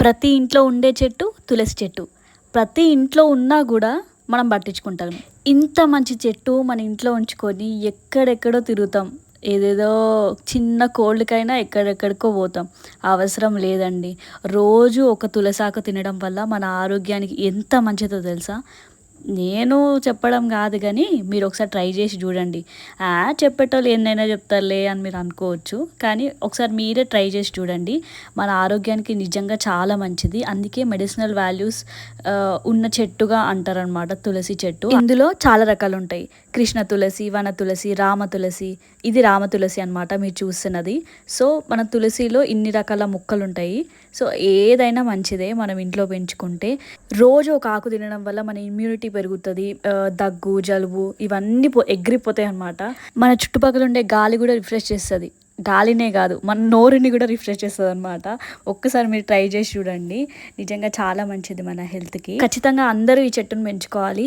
ప్రతి ఇంట్లో ఉండే చెట్టు తులసి చెట్టు. ప్రతి ఇంట్లో ఉన్నా కూడా మనం పట్టించుకుంటాం. ఇంత మంచి చెట్టు మన ఇంట్లో ఉంచుకొని ఎక్కడెక్కడో తిరుగుతాం. ఏదేదో చిన్న కోల్డ్కైనా ఎక్కడెక్కడికో పోతాం. అవసరం లేదండి. రోజు ఒక తులసాకు తినడం వల్ల మన ఆరోగ్యానికి ఎంత మంచిదో తెలుసా? నేను చెప్పడం కాదు కానీ మీరు ఒకసారి ట్రై చేసి చూడండి. ఆ, చెప్పేటోళ్ళు ఎన్నైనా చెప్తారులే అని మీరు అనుకోవచ్చు. కానీ ఒకసారి మీరే ట్రై చేసి చూడండి. మన ఆరోగ్యానికి నిజంగా చాలా మంచిది. అందుకే మెడిసినల్ వాల్యూస్ ఉన్న చెట్టుగా అంటారనమాట తులసి చెట్టు. ఇందులో చాలా రకాలు ఉంటాయి. కృష్ణ తులసి వన తులసి రామ తులసి. ఇది రామ తులసి అనమాట మీరు చూస్తున్నది. సో మన తులసిలో ఇన్ని రకాల మొక్కలు ఉంటాయి. సో ఏదైనా మంచిదే మనం ఇంట్లో పెంచుకుంటే. రోజు ఒక ఆకు తినడం వల్ల మన ఇమ్యూనిటీ పెరుగుతుంది దగ్గు జలుబు ఇవన్నీ పో ఎగిరిపోతాయి అనమాట మన చుట్టుపక్కల ఉండే గాలి కూడా రిఫ్రెష్ చేస్తుంది. గాలినే కాదు మన నోరుని కూడా రిఫ్రెష్ చేస్తుంది అనమాట ఒక్కసారి మీరు ట్రై చేసి చూడండి. నిజంగా చాలా మంచిది మన హెల్త్కి. ఖచ్చితంగా అందరూ ఈ చెట్టును పెంచుకోవాలి.